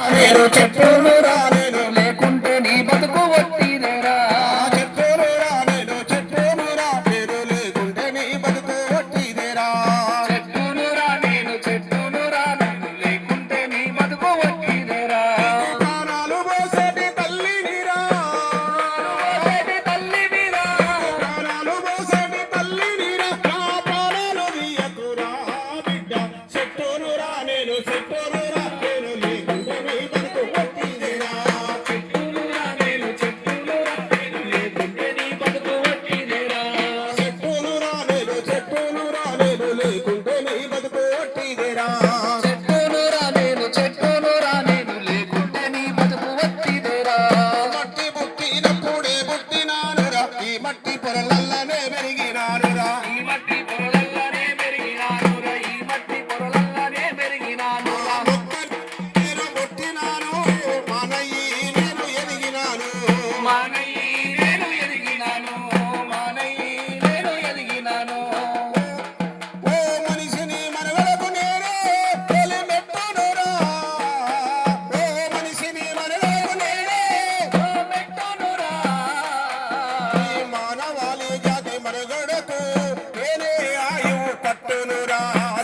నేను చెట్టును రా లేకుంటే నీ బతుకు చెట్టును రా. నేను చెట్టును లేకుంటే నీ బతుకు వట్టిదేరా చెట్టును రా నేను చెట్టును చెట్టును రా. கட்டிடுறான்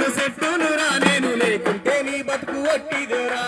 నేను సెట్టునురా నేను లేకుంటే నీ బతుకు వట్టిదేరా